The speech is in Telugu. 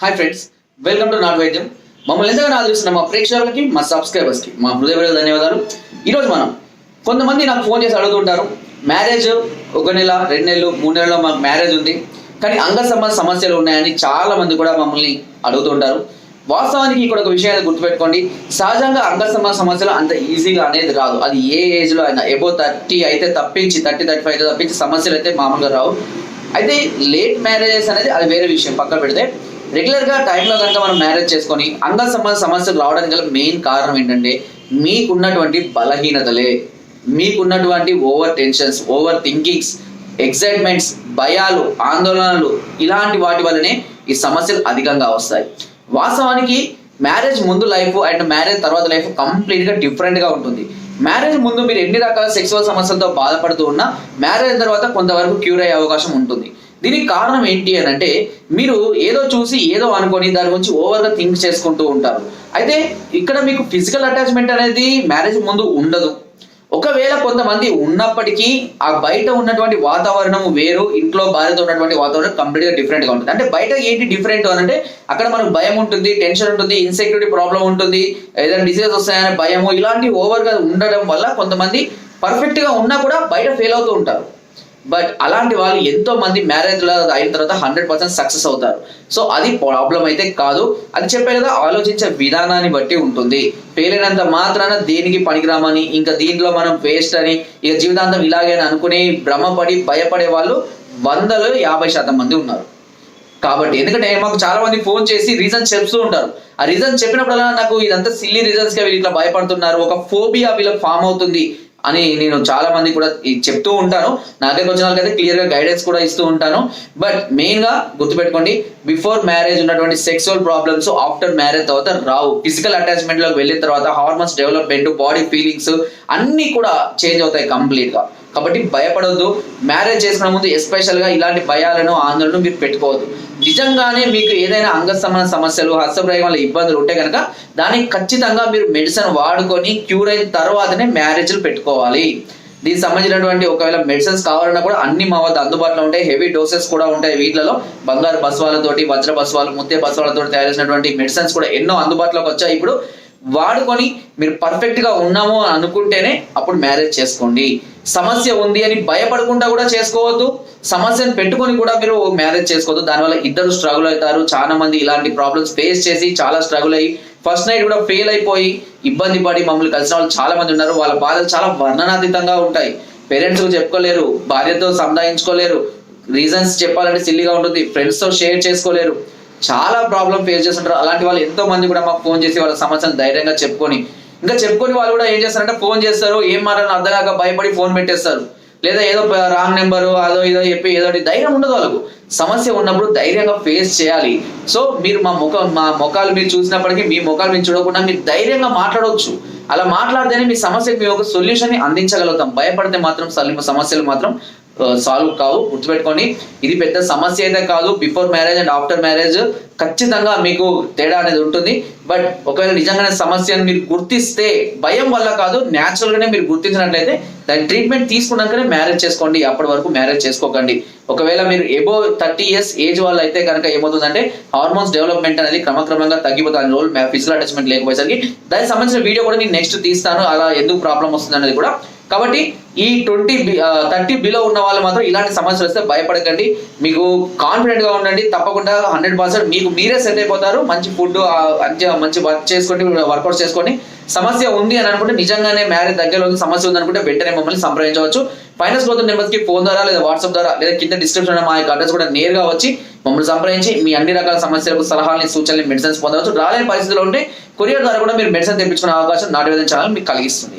హాయ్ ఫ్రెండ్స్ వెల్కమ్ టు నాట్ వైద్యం మమ్మల్ని ఎంతగానో ఆదరిస్తున్న మా ప్రేక్షకులకి మా సబ్స్క్రైబర్స్కి మా హృదయపూర్వక ధన్యవాదాలు. ఈరోజు మనం కొంతమంది నాకు ఫోన్ చేసి అడుగుతుంటారు మ్యారేజ్ ఒక నెల రెండు నెలలు మూడు నెలల్లో మాకు మ్యారేజ్ ఉంది. కానీ అంగ సంబంధ సమస్యలు ఉన్నాయని చాలా మంది కూడా మమ్మల్ని అడుగుతుంటారు వాస్తవానికి ఇక్కడ ఒక విషయాన్ని గుర్తుపెట్టుకోండి. సహజంగా అంగ సంబంధ సమస్యలు అంత ఈజీగా అనేది రాదు. అది ఏ ఏజ్లో అయినా ఎబో థర్టీ అయితే తప్పించి థర్టీ థర్టీ ఫైవ్ తప్పించి సమస్యలు అయితే మామూలుగా రావు. అయితే లేట్ మ్యారేజెస్ అనేది అది వేరే విషయం పక్కన పెడితే. రెగ్యులర్గా టైంలో కనుక మనం మ్యారేజ్ చేసుకొని అంగ సంబంధ సమస్యలు రావడానికి గల మెయిన్ కారణం ఏంటంటే మీకున్నటువంటి బలహీనతలే. మీకున్నటువంటి over tensions over thinkings excitements భయాలు ఆందోళనలు ఇలాంటి వాటి వల్లనే ఈ సమస్యలు అధికంగా వస్తాయి. వాస్తవానికి మ్యారేజ్ ముందు లైఫ్ అండ్ మ్యారేజ్ తర్వాత లైఫ్ కంప్లీట్గా డిఫరెంట్గా ఉంటుంది. మ్యారేజ్ ముందు మీరు ఎన్ని రకాల సెక్సువల్ సమస్యలతో బాధపడుతూ ఉన్నా మ్యారేజ్ తర్వాత కొంతవరకు క్యూర్ అయ్యే అవకాశం ఉంటుంది. దీనికి కారణం ఏంటి అని అంటే మీరు ఏదో చూసి ఏదో అనుకొని దాని గురించి ఓవర్గా థింక్ చేసుకుంటూ ఉంటారు. అయితే ఇక్కడ మీకు ఫిజికల్ అటాచ్మెంట్ అనేది మ్యారేజ్ ముందు ఉండదు. ఒకవేళ కొంతమంది ఉన్నప్పటికీ ఆ బయట ఉన్నటువంటి వాతావరణం వేరు ఇంట్లో భార్యతో ఉన్నటువంటి వాతావరణం కంప్లీట్గా డిఫరెంట్గా ఉంటుంది. అంటే బయట ఏంటి డిఫరెంట్ అని అంటే అక్కడ మనకు భయం ఉంటుంది టెన్షన్ ఉంటుంది ఇన్సెక్యూరిటీ ప్రాబ్లం ఉంటుంది ఏదైనా డిసీజెస్ వస్తాయనే భయము ఇలాంటి ఓవర్గా ఉండడం వల్ల కొంతమంది పర్ఫెక్ట్గా ఉన్నా కూడా బయట ఫెయిల్ అవుతూ ఉంటారు. బట్ అలాంటి వాళ్ళు ఎంతో మంది మ్యారేజ్ అయిన తర్వాత హండ్రెడ్ పర్సెంట్ సక్సెస్ అవుతారు. సో అది ప్రాబ్లం అయితే కాదు. అది చెప్పే కదా ఆలోచించే విధానాన్ని బట్టి ఉంటుంది. ఫెయిల్ అయినంత మాత్రాన దేనికి పనికిరామని ఇంకా దీంట్లో మనం వేస్ట్ అని ఇక జీవితాంతం ఇలాగే అని అనుకుని భ్రమపడి భయపడే వాళ్ళు వందలో యాభై శాతం మంది ఉన్నారు. కాబట్టి ఎందుకంటే మాకు చాలా మంది ఫోన్ చేసి రీజన్ చెప్తూ ఉంటారు. ఆ రీజన్ చెప్పినప్పుడల్లా నాకు ఇదంతా సిల్లీ రీజన్స్గా వీళ్ళు ఇట్లా భయపడుతున్నారు. ఒక ఫోబియా వీళ్ళకి ఫామ్ అవుతుంది. అని నేను చాలా మంది కూడా చెప్తూ ఉంటాను. నాకే వచ్చిన వాళ్ళకైతే క్లియర్గా గైడెన్స్ కూడా ఇస్తూ ఉంటాను. బట్ మెయిన్గా గుర్తుపెట్టుకోండి బిఫోర్ మ్యారేజ్ ఉన్నటువంటి సెక్సువల్ ప్రాబ్లమ్స్ ఆఫ్టర్ మ్యారేజ్ తర్వాత రావు. ఫిజికల్ అటాచ్మెంట్లోకి వెళ్ళిన తర్వాత హార్మోన్స్ డెవలప్మెంట్ బాడీ ఫీలింగ్స్ అన్నీ కూడా చేంజ్ అవుతాయి కంప్లీట్గా కాబట్టి భయపడొద్దు. మ్యారేజ్ చేసుకునే ముందు ఎస్పెషల్గా ఇలాంటి భయాలను ఆందోళన మీరు పెట్టుకోవద్దు. నిజంగానే మీకు ఏదైనా అంగ సంబంధ సమస్యలు హస్తప్రయోగం వల్ల ఇబ్బందులు ఉంటే కనుక దానికి ఖచ్చితంగా మీరు మెడిసిన్ వాడుకొని క్యూర్ అయిన తర్వాతనే మ్యారేజ్లు పెట్టుకోవాలి. దీనికి సంబంధించినటువంటి ఒకవేళ మెడిసిన్స్ కావాలన్నా కూడా అన్ని మా వద్ద అందుబాటులో ఉంటాయి. హెవీ డోసెస్ కూడా ఉంటాయి వీటిలో బంగారు బస్వాలతోటి వజ్ర బస్వాలు ముత్తే బస్వాలతో తయారు చేసినటువంటి మెడిసిన్స్ కూడా ఎన్నో అందుబాటులోకి వచ్చాయి. ఇప్పుడు వాడుకొని మీరు పర్ఫెక్ట్గా ఉన్నాము అని అనుకుంటేనే అప్పుడు మ్యారేజ్ చేసుకోండి. సమస్య ఉంది అని భయపడకుండా కూడా చేసుకోవద్దు. సమస్యను పెట్టుకొని కూడా మీరు మ్యారేజ్ చేసుకోవద్దు. దానివల్ల ఇద్దరు స్ట్రగుల్ అవుతారు. చాలా మంది ఇలాంటి ప్రాబ్లమ్స్ ఫేస్ చేసి చాలా స్ట్రగుల్ అయ్యి ఫస్ట్ నైట్ కూడా ఫెయిల్ అయిపోయి ఇబ్బంది పడి మమ్మల్ని కలిసిన వాళ్ళు చాలా మంది ఉన్నారు. వాళ్ళ బాధలు చాలా వర్ణనాతీతంగా ఉంటాయి. పేరెంట్స్ చెప్పుకోలేరు. భార్యతో సంధాయించుకోలేరు. రీజన్స్ చెప్పాలంటే సిల్లీగా ఉంటుంది. ఫ్రెండ్స్తో షేర్ చేసుకోలేరు. చాలా ప్రాబ్లం ఫేస్ చేస్తుంటారు. అలాంటి వాళ్ళు ఎంతో మంది కూడా మాకు ఫోన్ చేసి వాళ్ళ సమస్యను ధైర్యంగా చెప్పుకొని ఇంకా చెప్పుకొని వాళ్ళు కూడా ఏం చేస్తారంటే ఫోన్ చేస్తారు ఏం మాట్లాడిన అర్థం కాక భయపడి ఫోన్ పెట్టేస్తారు. లేదా ఏదో రాంగ్ నెంబరు అదో ఏదో చెప్పి ఏదో ధైర్యం ఉండదు వాళ్ళకు. సమస్య ఉన్నప్పుడు ధైర్యంగా ఫేస్ చేయాలి. సో మీరు మా ముఖ మా ముఖాలు మీరు చూసినప్పటికీ మీ ముఖాలు మీరు చూడకుండా మీరు ధైర్యంగా మాట్లాడవచ్చు అలా మాట్లాడితేనే మీ సమస్యకి మీ ఒక సొల్యూషన్ని అందించగలుగుతాం. భయపడితే మాత్రం సమస్యలు మాత్రం సాల్వ్ కావు. గుర్తుపెట్టుకోండి ఇది పెద్ద సమస్య అయితే కాదు. Before marriage and after marriage ఖచ్చితంగా మీకు తేడా అనేది ఉంటుంది. బట్ ఒకవేళ నిజంగానే సమస్యను మీరు గుర్తిస్తే భయం వల్ల కాదు న్యాచురల్ గానే మీరు గుర్తించినట్లయితే దాని ట్రీట్మెంట్ తీసుకున్నాకనే మ్యారేజ్ చేసుకోండి. అప్పటి వరకు మ్యారేజ్ చేసుకోకండి. ఒకవేళ మీరు ఎబో థర్టీ ఇయర్స్ ఏజ్ వాళ్ళు అయితే కనుక ఏమవుతుందంటే హార్మోన్స్ డెవలప్మెంట్ అనేది క్రమక్రమంగా తగ్గిపోతాను రోల్ ఫిజికల్ అటాచ్మెంట్ లేకపోయేసరికి దానికి సంబంధించిన వీడియో కూడా నేను నెక్స్ట్ తీస్తాను. అలా ఎందుకు ప్రాబ్లం వస్తుంది అనేది కూడా కాబట్టి ఈ ట్వంటీ థర్టీ బిలో ఉన్న వాళ్ళు మాత్రం ఇలాంటి సమస్యలు వస్తే భయపడకండి. మీకు కాన్ఫిడెంట్గా ఉండండి. తప్పకుండా హండ్రెడ్ పర్సెంట్ మీకు మీరే సెట్ అయిపోతారు. మంచి ఫుడ్ మంచి మంచి వర్క్ చేసుకోండి వర్కౌట్ చేసుకోండి సమస్య ఉంది అని అనుకుంటే నిజంగానే మ్యారేజ్ దగ్గరలో సమస్య ఉంది అనుకుంటే వెంటనే మమ్మల్ని సంప్రదించవచ్చు. ఫైనాన్స్ పోతున్న నెంబర్స్కి ఫోన్ ద్వారా లేదా వాట్సాప్ ద్వారా లేదా కింద డిస్క్రిప్షన్ మా యొక్క అడ్రస్ కూడా నేరుగా వచ్చి మమ్మల్ని సంప్రదించి మీ అన్ని రకాల సమస్యలకు సలహాలని సూచనలు మెడిసిన్స్ పొందవచ్చు. రాలేని పరిస్థితిలో ఉంటే కొరియర్ ద్వారా కూడా మీరు మెడిసిన్ తెప్పించుకునే అవకాశం నాటి విధంగా ఛానల్ మీకు కలిగిస్తుంది.